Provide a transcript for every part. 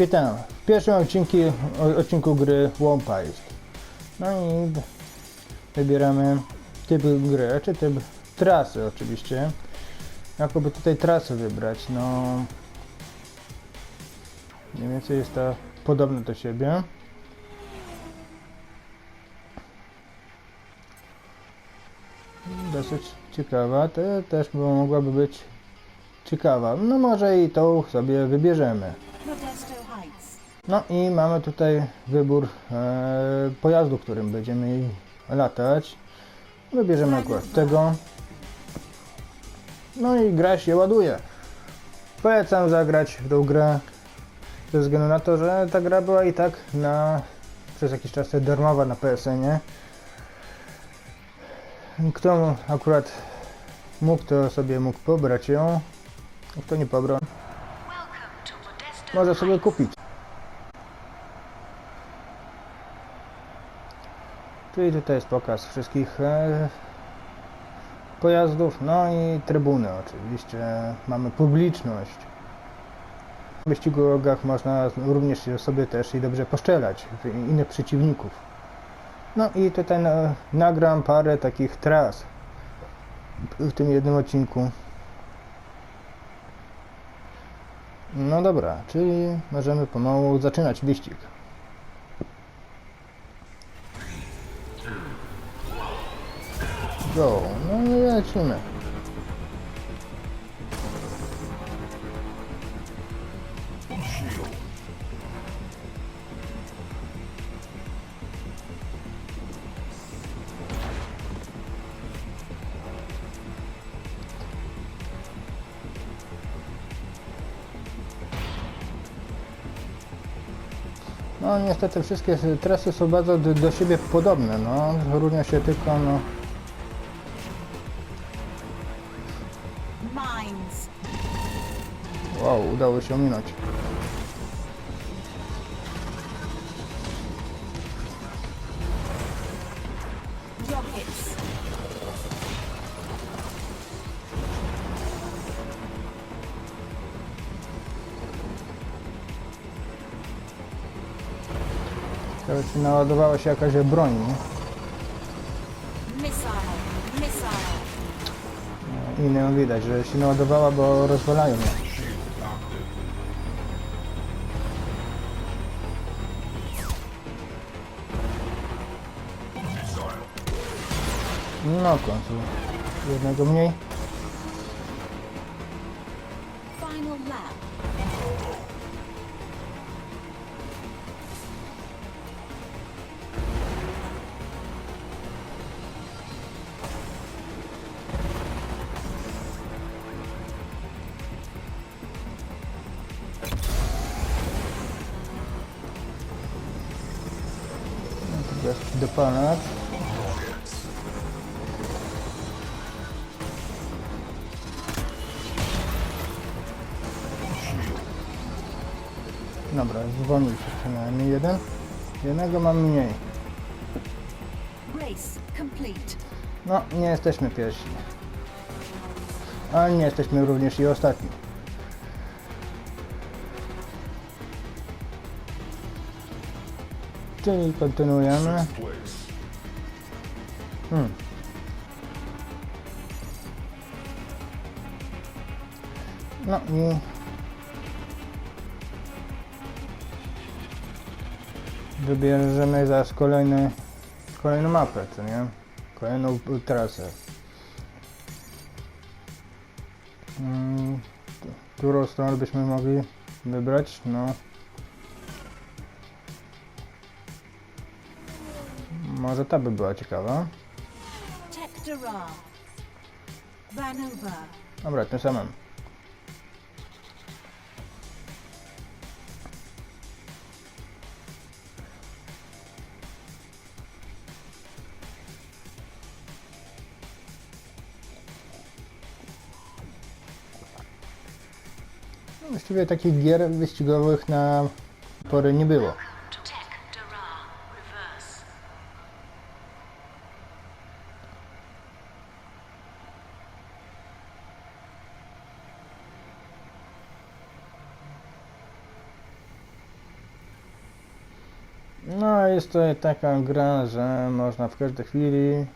Witam. W pierwszym odcinku, odcinku gry jest. No i wybieramy typ gry, czy typ trasy oczywiście. Jakoby tutaj trasę wybrać, no... Mniej więcej jest to podobne do siebie. Dosyć ciekawa, to też by mogłaby być ciekawa. No może i tą sobie wybierzemy. No i mamy tutaj wybór e, pojazdu, którym będziemy latać. Wybierzemy akurat tego. No i gra się ładuje. Polecam zagrać w tą grę ze względu na to, że ta gra była i tak na przez jakiś czas darmowa na PSN-ie. Kto akurat mógł, to sobie mógł pobrać ją. Kto nie pobrał, może sobie kupić. Czyli tutaj jest pokaz wszystkich e, pojazdów, no i trybuny oczywiście. Mamy publiczność. W wyścigach można również sobie też i dobrze poszczelać innych przeciwników. No i tutaj na, nagram parę takich tras w tym jednym odcinku. No dobra, czyli możemy pomału zaczynać wyścig. Go, no i lecimy. No niestety wszystkie trasy są bardzo do, do siebie podobne, no. Różnią się tylko, no, Wow, udało się ominąć. Czy naładowała się jakaś broń, nie? Inne widać, że się naładowała, bo rozwalają je. No w końcu. Jednego mniej. Final lap. Dobra, zwolnił się przynajmniej jeden. Jednego mam mniej. Race complete. No, nie jesteśmy pierwsi. Ale nie jesteśmy również i ostatni. Czyli kontynuujemy. Hmm. No i wybierzemy zaraz kolejny, kolejną mapę, co nie? Kolejną trasę. Mm, którą stronę byśmy mogli wybrać? No. Może ta by była ciekawa. Dobra, tym samym. Właściwie takich gier wyścigowych na pory nie było. No, jest to taka gra, że można w każdej chwili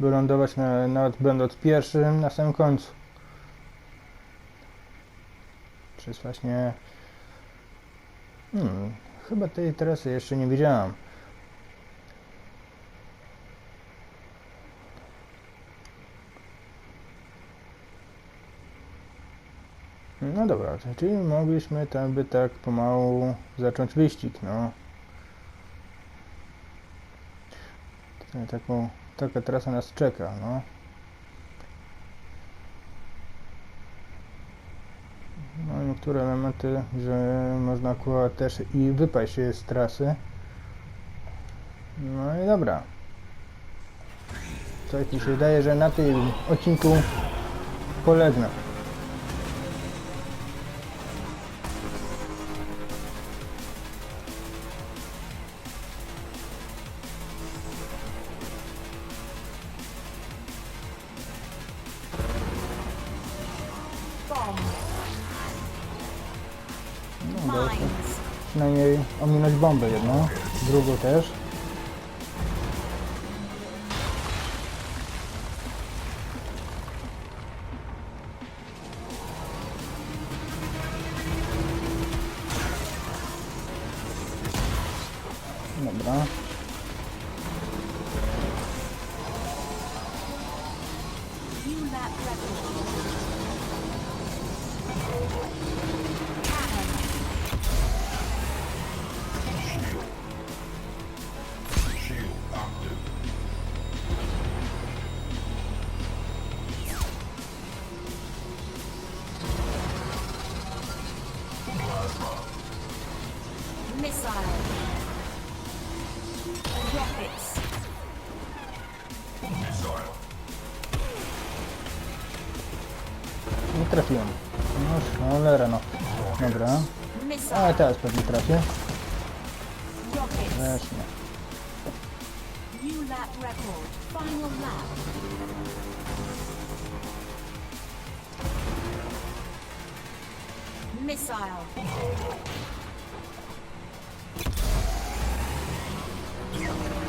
wylądować na, nawet będąc pierwszym na samym końcu. Jest właśnie... Hmm, chyba tej trasy jeszcze nie widziałam. No dobra, czyli mogliśmy tam by tak pomału zacząć wyścig, no. Taką, taka trasa nas czeka, no. No niektóre elementy, że można akurat też i wypaść się z trasy. No i dobra. Coś mi się wydaje, że na tym odcinku polegnę. Przynajmniej ominąć bombę jedną, drugą też. Trafiłem. No cholera no. Dobra. Missile. teraz pewnie trafię. Wreszcie. Missile.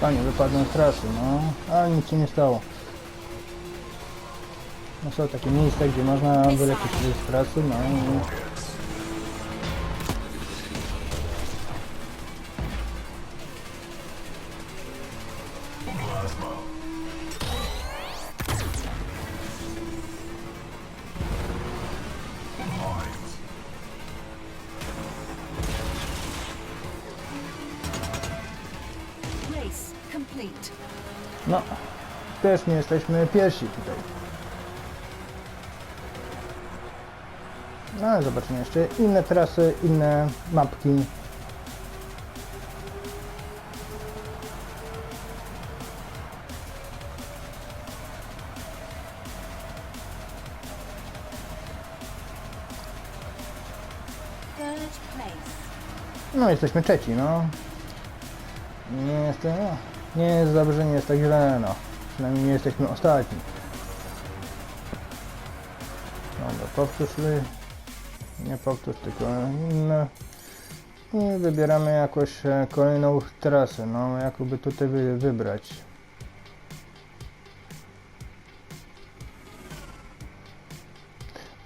Panie, wypadłem z trasy, no. Ale nic się nie stało. No są takie miejsca, gdzie można wylecieć z trasy, no i... No, też nie jesteśmy pierwsi tutaj. Ale zobaczymy jeszcze inne trasy, inne mapki. No jesteśmy trzeci, no. Nie jest, no, nie jest dobrze, nie jest tak źle, no. Przynajmniej nie jesteśmy ostatni. Dobra, powtórz. Nie powtórz, tylko inne. I wybieramy jakoś e, kolejną trasę, no jakoby tutaj wy, wybrać.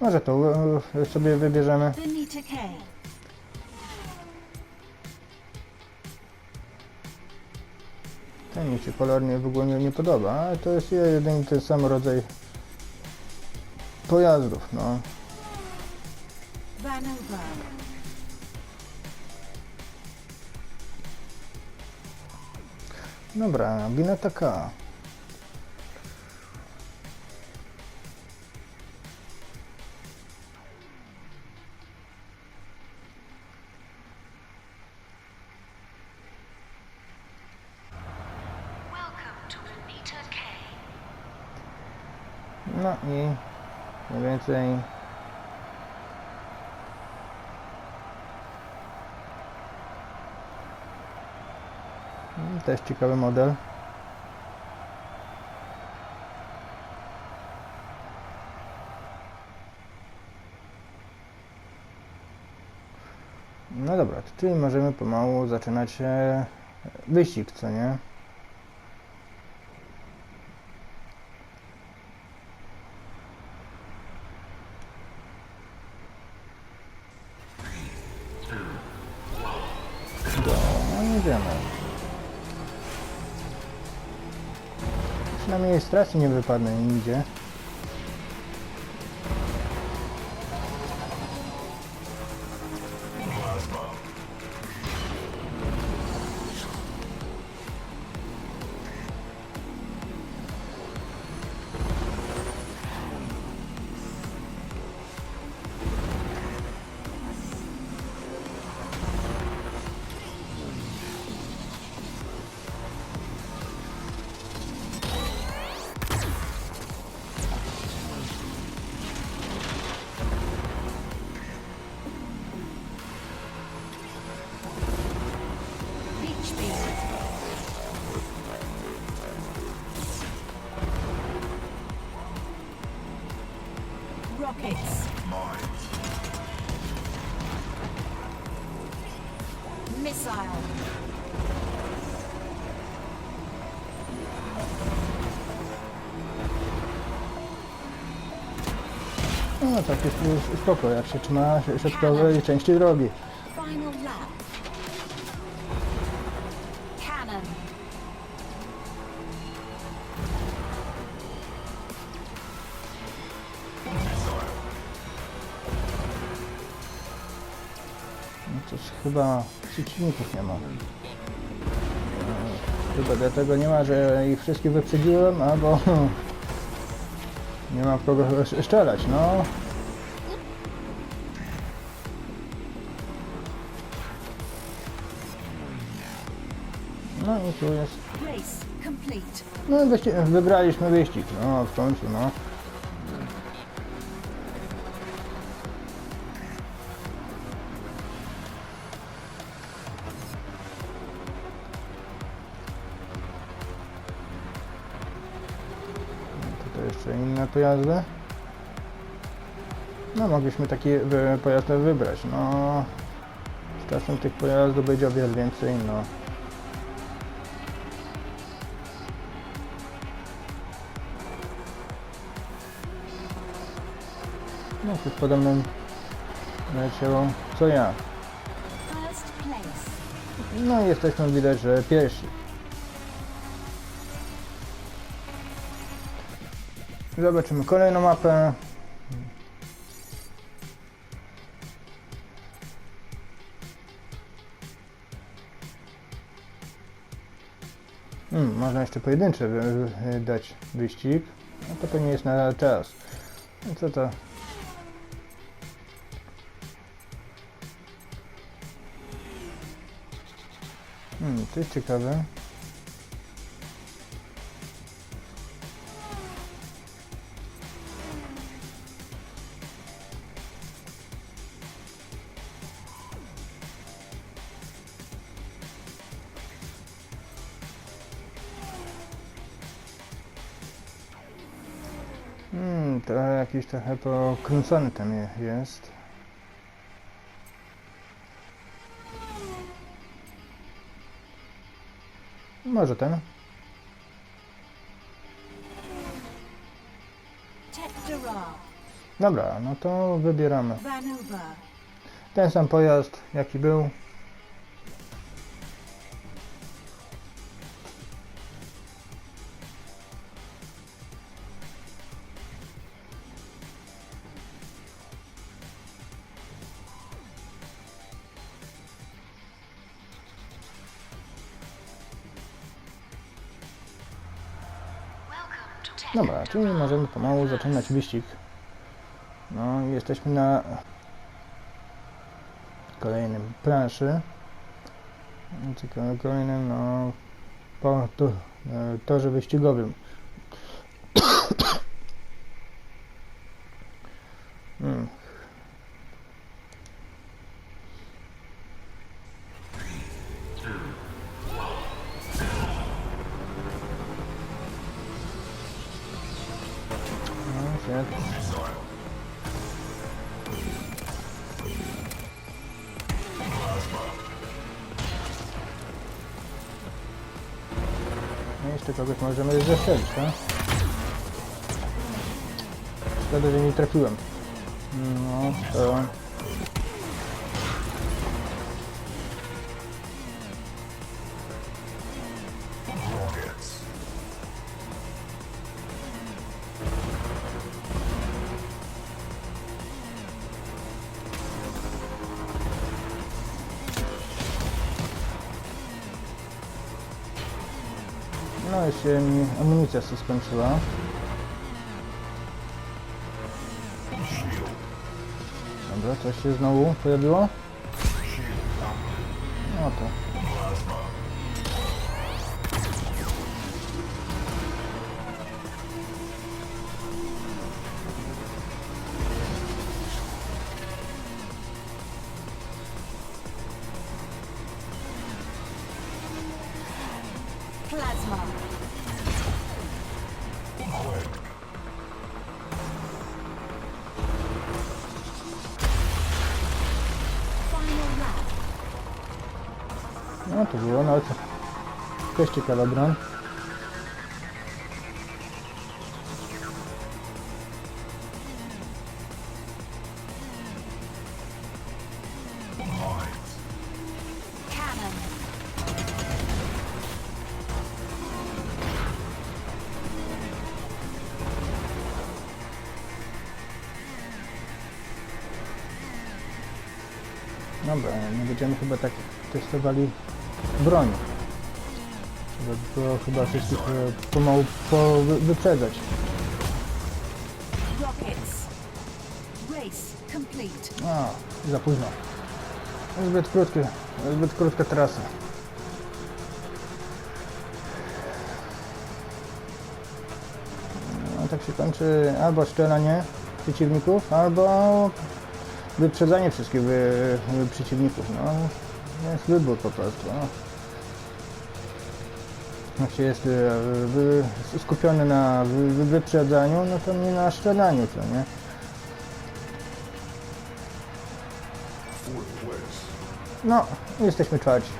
Może to e, sobie wybierzemy. Ten mi się kolornie w ogóle nie, nie podoba, ale to jest jeden ten sam rodzaj pojazdów, no. Dobra, wina taka. Też ciekawy model. No dobra, czyli możemy pomału zaczynać e, wyścig, co nie? Z trasy nie wypadnę nigdzie. No tak jest już spoko, jak się trzyma środkowej części drogi. No cóż, chyba przeciwników nie ma. E, Chyba dlatego nie ma, że ich wszystkich wyprzedziłem, albo nie mam kogo strzelać, no. No i tu jest. No wyści- wygraliśmy wyścig, no w końcu, no. No, Tutaj jeszcze inne pojazdy. No mogliśmy taki pojazd wybrać, no. Z czasem tych pojazdów będzie o wiele więcej, no. No, tu podobno leciało co ja. No i jesteśmy widać, że pierwsi. Zobaczymy kolejną mapę. Hmm, można jeszcze pojedyncze wy- wy- dać wyścig. No to pewnie jest na czas. No co to? Hmm, to jest ciekawe. Hmm, to jakiś trochę pokręcony je- jest. Może ten. Dobra, no to wybieramy. Ten sam pojazd, jaki był. Dobra, czyli możemy pomału zaczynać wyścig. No i jesteśmy na kolejnym planszy. Tylko kolejnym, no, po to, e, torze wyścigowym. nie? No jeszcze kogoś możemy zestrzelić, tak? Szkoda, że nie trafiłem. No, to... amunicja się skończyła. Dobra, coś się znowu pojawiło? No to. Też ciekawa broń. Dobra, nie będziemy chyba tak testowali broń. By było chyba wszystkich pomału po wy- wyprzedzać. A, za późno. Zbyt krótkie, zbyt krótka trasa. No, tak się kończy albo strzelanie przeciwników, albo wyprzedzanie wszystkich wy przeciwników. No, jest wybór po prostu. No. Jak się jest e, wy, skupiony na wy, wy, wyprzedzaniu, no to nie na strzelaniu, co nie? No, jesteśmy czwarci.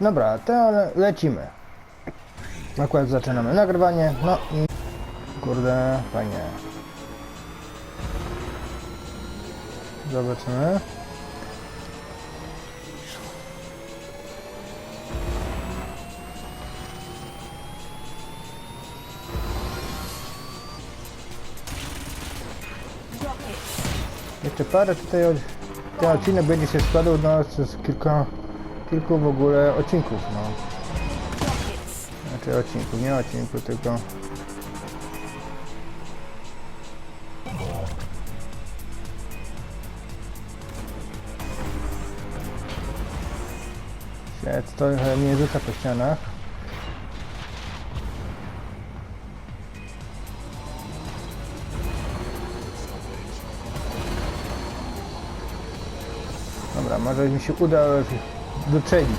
Dobra, to le lecimy. Akurat zaczynamy nagrywanie, no i kurde, fajnie. Zobaczymy. Jeszcze parę tutaj od... ten odcinek będzie się składał no, z kilka, kilku w ogóle odcinków, no. Znaczy odcinków, nie odcinków, tylko... trochę mnie rzuca po ścianach. Dobra, może mi się uda wyprzedzić.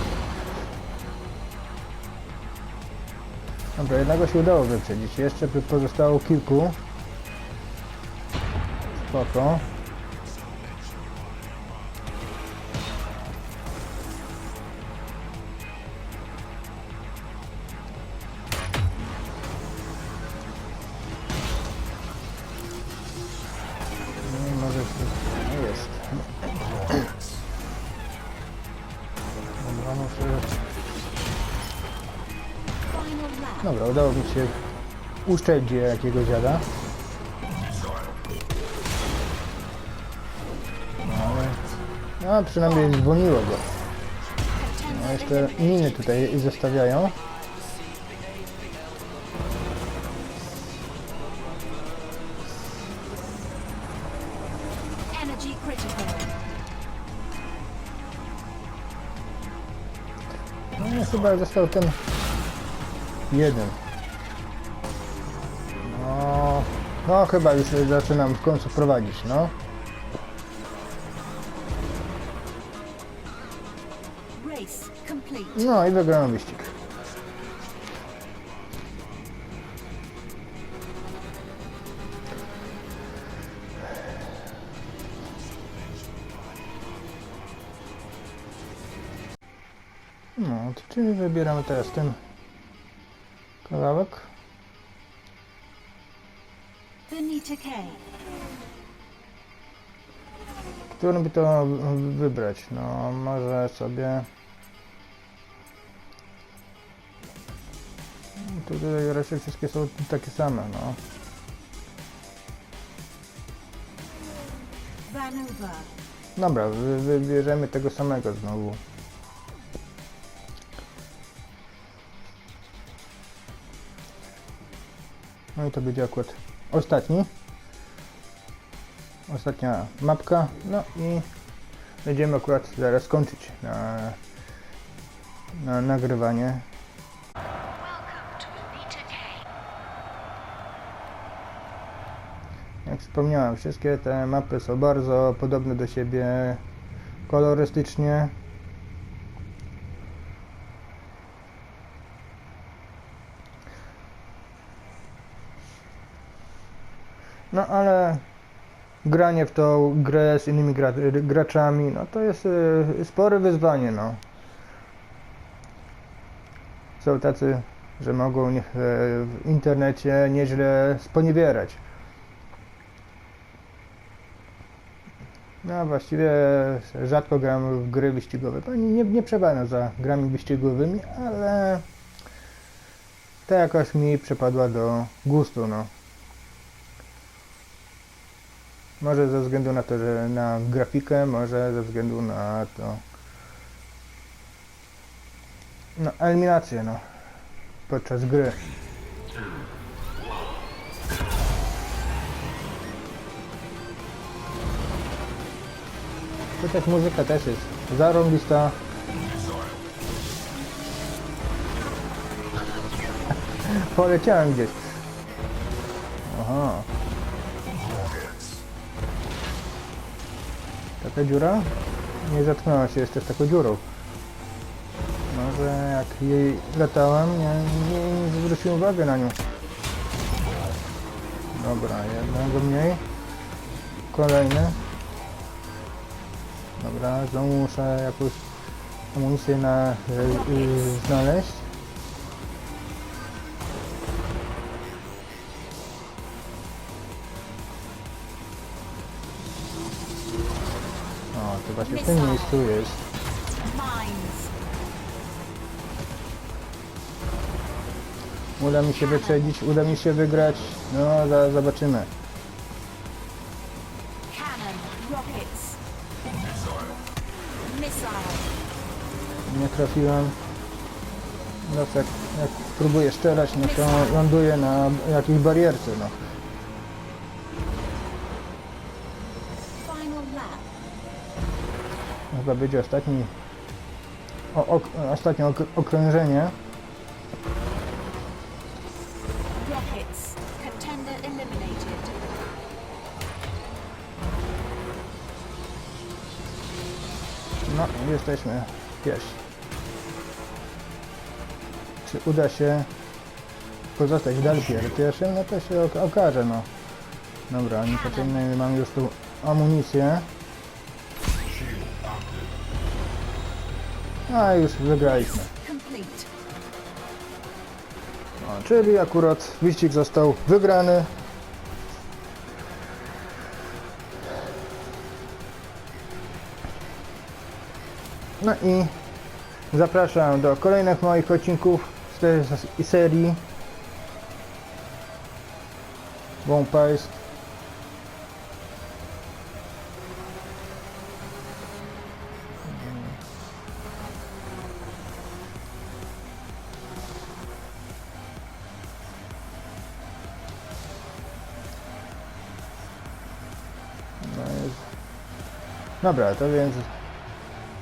Dobra, jednego się udało wyprzedzić. Jeszcze pozostało kilku. Spoko. Się uszczelić jakiegoś dziada. No, ale... No, przynajmniej zwolniło go. No, jeszcze miny tutaj zostawiają. No chyba został ten jeden. No chyba już zaczynam w końcu prowadzić, no. No i wygrałem wyścig. No, to czyli wybieramy teraz ten kawałek. Benita K. Którym by to wybrać? No, może sobie... Tutaj raczej wszystkie są takie same, no. Dobra, wy- wybierzemy tego samego znowu. No i to będzie akurat ostatni. Ostatnia mapka. No i będziemy akurat zaraz kończyć na, na nagrywanie. Jak wspomniałem, wszystkie te mapy są bardzo podobne do siebie kolorystycznie. No ale granie w tą grę z innymi gra, graczami, no to jest y, spore wyzwanie, no. Są tacy, że mogą nie, w internecie nieźle sponiewierać. No właściwie rzadko gram w gry wyścigowe. Nie, nie za grami wyścigowymi, ale ta jakoś mi przypadła do gustu, no. Może ze względu na to, że na grafikę, może ze względu na to. No, eliminację, no. Podczas gry. Tutaj muzyka też jest zarąbista. Poleciałem gdzieś. Aha. Taka dziura? Nie zatknęła się jeszcze z taką dziurą. Może jak jej latałem, nie, nie, nie zwróciłem uwagi na nią. Dobra, jednego mniej. Kolejny. Dobra, znowu muszę jakąś amunicję na, y, y, znaleźć. Właśnie w tym miejscu jest. Uda mi się wyprzedzić, uda mi się wygrać. No, za, zobaczymy. Nie trafiłem. No jak, jak próbuję strzelać, no to ląduję na jakiejś barierce, no. Chyba będzie ostatni, o, ok, ostatnie ok, okrążenie. No, jesteśmy pierwsi. Czy uda się pozostać dalej pier- pierwszym? No to się ok- okaże, no. Dobra, niepotrzebnie mam już tu amunicję. A już wygraliśmy. Complete. O, czyli akurat wyścig został wygrany. No i zapraszam do kolejnych moich odcinków z tej serii Vampires. No Dobra, to więc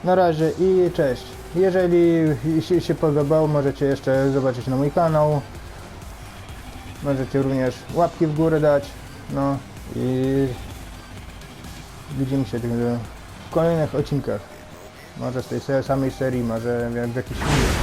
na razie i cześć. Jeżeli się, podobało, możecie jeszcze zobaczyć na mój kanał. Możecie również łapki w górę dać. No i widzimy się w kolejnych odcinkach. Może z tej samej serii, może w jakichś innych.